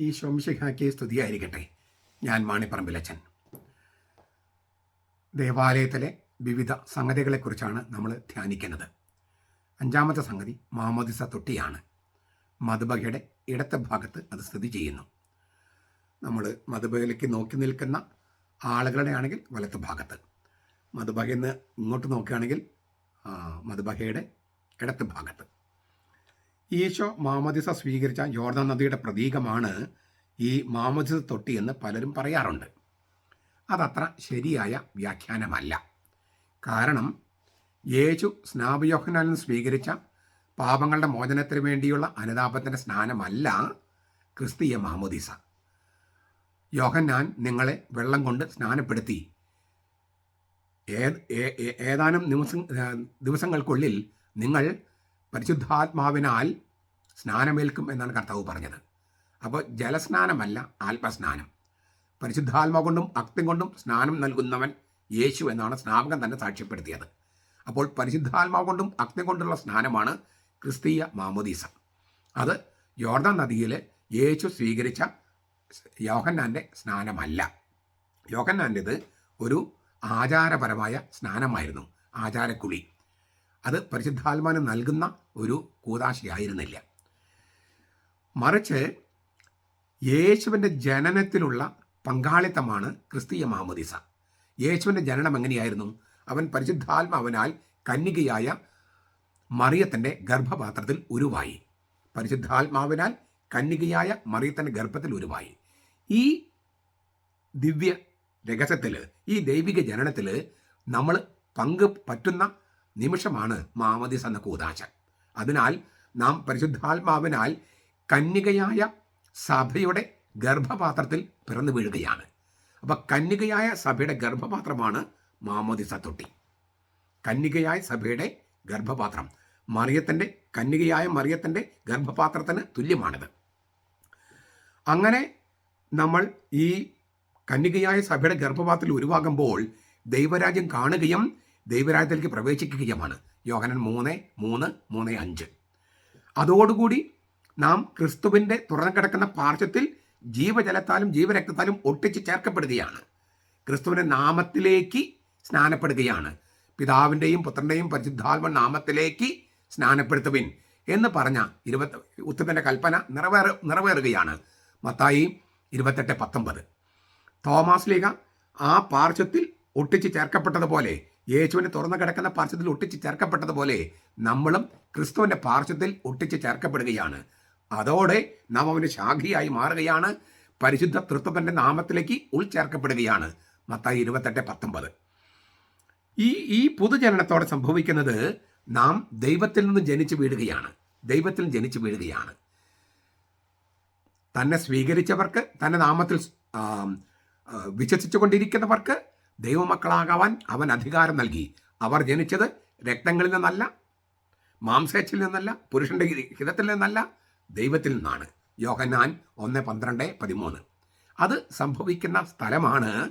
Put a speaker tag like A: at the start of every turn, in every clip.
A: ഈ ശോംശിഹാക്കി സ്തുതിയായിരിക്കട്ടെ. ഞാൻ മാണിപ്പറമ്പിലച്ചൻ. ദേവാലയത്തിലെ വിവിധ സംഗതികളെക്കുറിച്ചാണ് നമ്മൾ ധ്യാനിക്കുന്നത്. അഞ്ചാമത്തെ സംഗതി മാമോദിസ തൊട്ടിയാണ്. മധുബഹയുടെ ഇടത്തെ ഭാഗത്ത് അത് സ്ഥിതി ചെയ്യുന്നു. നമ്മൾ മധുബഹയിലേക്ക് നോക്കി നിൽക്കുന്ന ആളുകളുടെ ആണെങ്കിൽ വലത്ത് ഭാഗത്ത്. മധുബഹയിൽ നിന്ന് ഇങ്ങോട്ട് നോക്കുകയാണെങ്കിൽ മധുബഹയുടെ ഇടത്ത് ഭാഗത്ത്. ഈശോ മാമദിസ സ്വീകരിച്ച ജോർദാൻ നദിയുടെ പ്രതീകമാണ് ഈ മാമദിസ തൊട്ടി എന്ന് പലരും പറയാറുണ്ട്. അതത്ര ശരിയായ വ്യാഖ്യാനമല്ല. കാരണം യേശു സ്നാപയോഹനാലിൽ നിന്ന് സ്വീകരിച്ച പാപങ്ങളുടെ മോചനത്തിന് വേണ്ടിയുള്ള അനുതാപത്തിന്റെ സ്നാനമല്ല ക്രിസ്തീയ മാമോദിസ. യോഹന്നാൻ നിങ്ങളെ വെള്ളം കൊണ്ട് സ്നാനപ്പെടുത്തി. ഏതാനും ദിവസം ദിവസങ്ങൾക്കുള്ളിൽ നിങ്ങൾ പരിശുദ്ധാത്മാവിനാൽ സ്നാനമേൽക്കും എന്നാണ് കർത്താവ് പറഞ്ഞത്. അപ്പോൾ ജലസ്നാനമല്ല ആത്മസ്നാനം പരിശുദ്ധാത്മാ കൊണ്ടും അക്തി കൊണ്ടും സ്നാനം നൽകുന്നവൻ യേശു എന്നാണ് സ്നാപകൻ തന്നെ സാക്ഷ്യപ്പെടുത്തിയത്. അപ്പോൾ പരിശുദ്ധാത്മാവ് കൊണ്ടും അഗ്നി കൊണ്ടുള്ള സ്നാനമാണ് ക്രിസ്തീയ മാമോദീസ. അത് യോർദാൻ നദിയിൽ യേശു സ്വീകരിച്ച യോഹന്നാന്റെ സ്നാനമല്ല. യോഹന്നാന്റെത് ഒരു ആചാരപരമായ സ്നാനമായിരുന്നു. ആചാരക്കുളി അത് പരിശുദ്ധാത്മാനം നൽകുന്ന ഒരു കൂതാശയായിരുന്നില്ല. മറിച്ച് യേശുവിന്റെ ജനനത്തിലുള്ള പങ്കാളിത്തമാണ് ക്രിസ്തീയ മാമോദിസ. യേശുവിന്റെ ജനനം എങ്ങനെയായിരുന്നു? അവൻ പരിശുദ്ധാത്മാവനാൽ കന്യകയായ മറിയത്തിന്റെ ഗർഭപാത്രത്തിൽ ഉരുവായി. പരിശുദ്ധാത്മാവിനാൽ കന്യകയായ മറിയത്തിന്റെ ഗർഭത്തിൽ ഉരുവായി. ഈ ദിവ്യ രഹസ്യത്തിൽ ഈ ദൈവിക ജനനത്തിൽ നമ്മൾ പങ്ക് പറ്റുന്ന നിമിഷമാണ് മാമതി എന്ന കൂതാശ അതിനാൽ നാം പരിശുദ്ധാത്മാവിനാൽ കന്യകയായ സഭയുടെ ഗർഭപാത്രത്തിൽ പിറന്നു വീഴുകയാണ്. അപ്പൊ കന്യകയായ സഭയുടെ ഗർഭപാത്രമാണ് മാമോദിസ തൊട്ടി. കന്യകയായ സഭയുടെ ഗർഭപാത്രം. മറിയത്തിന്റെ കന്യകയായ മറിയത്തിന്റെ ഗർഭപാത്രത്തിന് തുല്യമാണിത്. അങ്ങനെ നമ്മൾ ഈ കന്യകയായ സഭയുടെ ഗർഭപാത്രത്തിൽ ഉരുവാകുമ്പോൾ ദൈവരാജ്യം കാണുകയും ദൈവരാജ്യത്തിലേക്ക് പ്രവേശിക്കുകയുമാണ്. യോഹനൻ മൂന്ന് മൂന്ന് മൂന്ന് അഞ്ച്. അതോടുകൂടി നാം ക്രിസ്തുവിന്റെ തുറന്നു കിടക്കുന്ന പാർശ്വത്തിൽ ജീവജലത്താലും ജീവരക്തത്താലും ഒട്ടിച്ച് ചേർക്കപ്പെടുകയാണ്. ക്രിസ്തുവിന്റെ നാമത്തിലേക്ക് സ്നാനപ്പെടുകയാണ്. പിതാവിന്റെയും പുത്രന്റെയും പരിശുദ്ധാത്മ നാമത്തിലേക്ക് സ്നാനപ്പെടുത്തുവിൻ എന്ന് പറഞ്ഞ ഇരുപത്തി ഉത്തരത്തിന്റെ കൽപ്പന നിറവേറ നിറവേറുകയാണ്. മത്തായി ഇരുപത്തെട്ട് പത്തൊമ്പത്. തോമാസ് ലീഗ ആ പാർശ്വത്തിൽ ഒട്ടിച്ച് ചേർക്കപ്പെട്ടതുപോലെ യേശുവിന്റെ തുറന്നു കിടക്കുന്ന പാർശ്വത്തിൽ ഒട്ടിച്ച് ചേർക്കപ്പെട്ടതുപോലെ നമ്മളും ക്രിസ്തുവിന്റെ പാർശ്വത്തിൽ ഒട്ടിച്ച് ചേർക്കപ്പെടുകയാണ്. അതോടെ നാം അവന്റെ ശാഖയായി മാറുകയാണ്. പരിശുദ്ധ തൃത്വത്തിന്റെ നാമത്തിലേക്ക് ഉൾച്ചേർക്കപ്പെടുകയാണ്. മത്തായി ഇരുപത്തെട്ട് പത്തൊമ്പത്. ഈ ഈ പുതുജനനത്തോടെ സംഭവിക്കുന്നത് നാം ദൈവത്തിൽ നിന്ന് ജനിച്ചു വീഴുകയാണ്. ദൈവത്തിൽ ജനിച്ചു വീഴുകയാണ്. തന്നെ സ്വീകരിച്ചവർക്ക് തന്റെ നാമത്തിൽ വിശ്വസിച്ചുകൊണ്ടിരിക്കുന്നവർക്ക് ദൈവമക്കളാകാൻ അവൻ അധികാരം നൽകി. അവർ ജനിച്ചത് രക്തങ്ങളിൽ നിന്നല്ല മാംസേച്ചിൽ നിന്നല്ല പുരുഷന്റെ ഹിതത്തിൽ നിന്നല്ല ദൈവത്തിൽ നിന്നാണ്. യോഹന്നാൻ ഒന്ന് പന്ത്രണ്ട് പതിമൂന്ന്. അത് സംഭവിക്കുന്ന സ്ഥലമാണ്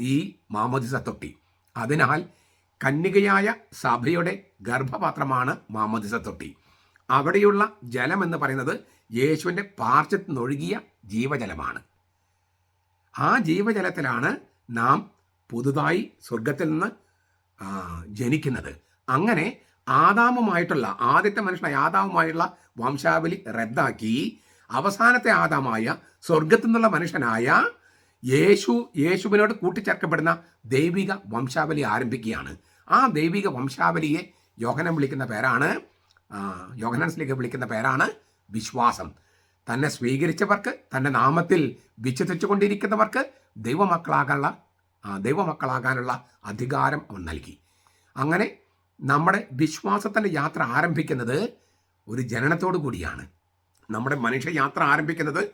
A: ഈ മാമോദിസ തൊട്ടി. അതിനാൽ കന്യകയായ സഭയുടെ ഗർഭപാത്രമാണ് മാമോദിസ തൊട്ടി. അവിടെയുള്ള ജലം എന്ന് പറയുന്നത് യേശുവിന്റെ പാർശ്വത്തിനൊഴുകിയ ജീവജലമാണ്. ആ ജീവജലത്തിലാണ് നാം പുതുതായി സ്വർഗത്തിൽ നിന്ന് ജനിക്കുന്നത്. അങ്ങനെ ആദാമുമായിട്ടുള്ള ആദ്യത്തെ മനുഷ്യനായ ആദാമുമായുള്ള വംശാവലി റദ്ദാക്കി. അവസാനത്തെ ആദാമായ സ്വർഗത്തിൽ നിന്നുള്ള മനുഷ്യനായ യേശു യേശുവിനോട് കൂട്ടിച്ചേർക്കപ്പെടുന്ന ദൈവിക വംശാവലി ആരംഭിക്കുകയാണ്. ആ ദൈവിക വംശാവലിയെ യോഹനം വിളിക്കുന്ന പേരാണ് യോഹനൻസിലേക്ക് വിളിക്കുന്ന പേരാണ് വിശ്വാസം. തന്നെ സ്വീകരിച്ചവർക്ക് തന്റെ നാമത്തിൽ വിശ്വസിച്ചുകൊണ്ടിരിക്കുന്നവർക്ക് ദൈവമക്കളാകാനുള്ള ദൈവമക്കളാകാനുള്ള അധികാരം അവൻ നൽകി. അങ്ങനെ നമ്മുടെ വിശ്വാസത്തിന്റെ യാത്ര ആരംഭിക്കുന്നത് ഒരു ജനനത്തോടു കൂടിയാണ്. നമ്മുടെ മനുഷ്യ യാത്ര ആരംഭിക്കുന്നത്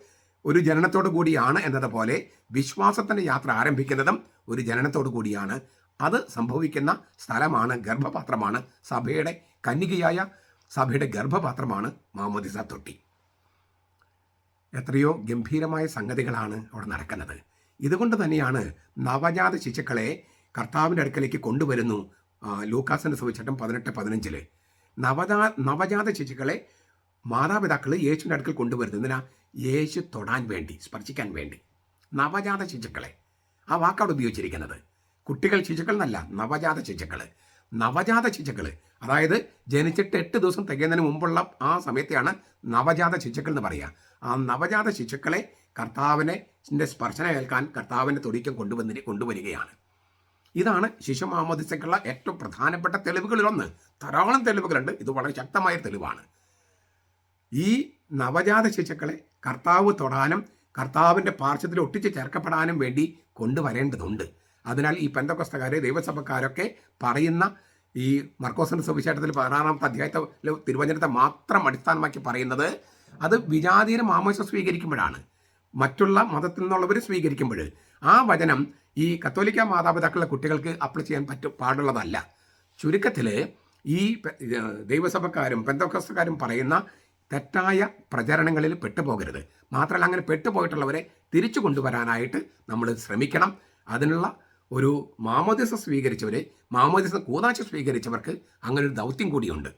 A: ഒരു ജനനത്തോടു കൂടിയാണ് എന്നതുപോലെ വിശ്വാസത്തിന്റെ യാത്ര ആരംഭിക്കുന്നതും ഒരു ജനനത്തോടു കൂടിയാണ്. അത് സംഭവിക്കുന്ന സ്ഥലമാണ് ഗർഭപാത്രമാണ്. സഭയുടെ കന്യകയായ സഭയുടെ ഗർഭപാത്രമാണ് മാമോദിസ തൊട്ടി. എത്രയോ ഗംഭീരമായ സംഗതികളാണ് അവിടെ നടക്കുന്നത്. ഇതുകൊണ്ട് തന്നെയാണ് നവജാത ശിശുക്കളെ കർത്താവിന്റെ അടുക്കലേക്ക് കൊണ്ടുവരുന്നു ലൂക്കാസിന്റെ സുവിശേഷം പതിനെട്ട് പതിനഞ്ചിൽ നവജാ നവജാത ശിശുക്കളെ മാതാപിതാക്കൾ യേശുവിന്റെ അടുക്കൽ കൊണ്ടുവരുന്നു. എന്തിനാ? യേശു തൊടാൻ വേണ്ടി സ്പർശിക്കാൻ വേണ്ടി. നവജാത ശിശുക്കളെ. ആ വാക്കവിടെ ഉപയോഗിച്ചിരിക്കുന്നത്. കുട്ടികൾ ശിശുക്കൾ എന്നല്ല നവജാത ശിശുക്കൾ നവജാത ശിശുക്കൾ അതായത് ജനിച്ചിട്ട് എട്ട് ദിവസം തികയുന്നതിന് മുമ്പുള്ള ആ സമയത്തെയാണ് നവജാത ശിശുക്കൾ എന്ന് പറയുക. ആ നവജാത ശിശുക്കളെ കർത്താവിനെ സ്പർശനം ഏൽക്കാൻ കർത്താവിന്റെ തൊടിക്കം കൊണ്ടുവന്നി കൊണ്ടുവരികയാണ്. ഇതാണ് ശിശു മാമോദിസയ്ക്കുള്ള ഏറ്റവും പ്രധാനപ്പെട്ട തെളിവുകളിലൊന്ന്. ധാരാളം തെളിവുകളുണ്ട്. ഇത് വളരെ ശക്തമായ തെളിവാണ്. ഈ നവജാത ശിശുക്കളെ കർത്താവ് തൊടാനും കർത്താവിന്റെ പാർശ്വത്തിൽ ഒട്ടിച്ച് ചേർക്കപ്പെടാനും വേണ്ടി കൊണ്ടുവരേണ്ടതുണ്ട്. അതിനാൽ ഈ പെന്തക്കൊസ്തക്കാർ ദൈവസഭക്കാരൊക്കെ പറയുന്ന ഈ മർക്കോസിന്റെ സുവിശേഷത്തിൽ പതിനാറാമത്തെ അധ്യായത്തെ തിരുവചനത്തെ മാത്രം അടിസ്ഥാനമാക്കി പറയുന്നത് അത് വിജാതീയ മാമോശ സ്വീകരിക്കുമ്പോഴാണ്. മറ്റുള്ള മതത്തിൽ നിന്നുള്ളവർ സ്വീകരിക്കുമ്പോൾ ആ വചനം ഈ കത്തോലിക്ക മാതാപിതാക്കളുടെ കുട്ടികൾക്ക് അപ്ലൈ ചെയ്യാൻ പറ്റും പാടുള്ളതല്ല. ചുരുക്കത്തിൽ ഈ ദൈവസഭക്കാരും പെന്തോക്കസ്തക്കാരും പറയുന്ന തെറ്റായ പ്രചരണങ്ങളിൽ പെട്ടുപോകരുത്. മാത്രമല്ല അങ്ങനെ പെട്ടുപോയിട്ടുള്ളവരെ തിരിച്ചു കൊണ്ടുവരാനായിട്ട് നമ്മൾ ശ്രമിക്കണം. അതിനുള്ള ഒരു മാമോദിസ സ്വീകരിച്ചവർ മാമോദിസ കൂതാശ സ്വീകരിച്ചവർക്ക് അങ്ങനെ ഒരു ദൗത്യം കൂടിയുണ്ട്.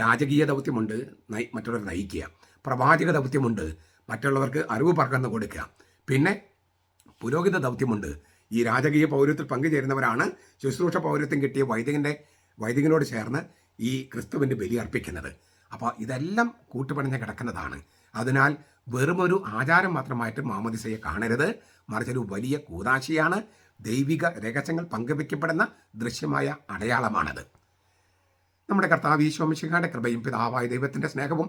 A: രാജകീയ ദൗത്യമുണ്ട് നയി മറ്റുള്ളവരെ നയിക്കുക. പ്രവാചക ദൗത്യമുണ്ട് മറ്റുള്ളവർക്ക് അറിവ് പകർന്നു കൊടുക്കുക. പിന്നെ പുരോഹിത ദൗത്യമുണ്ട്. ഈ രാജകീയ പൗരത്തിൽ പങ്കുചേരുന്നവരാണ് ശുശ്രൂഷ പൗരത്വം കിട്ടിയ വൈദികന്റെ വൈദികനോട് ചേർന്ന് ഈ ക്രിസ്തുവിന്റെ ബലി അർപ്പിക്കുന്നത്. അപ്പോൾ ഇതെല്ലാം കൂട്ടുപണിഞ്ഞ് കിടക്കുന്നതാണ്. അതിനാൽ വെറുമൊരു ആചാരം മാത്രമായിട്ട് മാമദിസയെ കാണരുത്. മറിച്ചൊരു വലിയ കൂതാശിയാണ്. ദൈവിക രഹസ്യങ്ങൾ പങ്കുവയ്ക്കപ്പെടുന്ന ദൃശ്യമായ അടയാളമാണത്. നമ്മുടെ കർത്താവ് ഈശോമിശിഖാന്റെ കൃപയും പിതാവായ ദൈവത്തിന്റെ സ്നേഹവും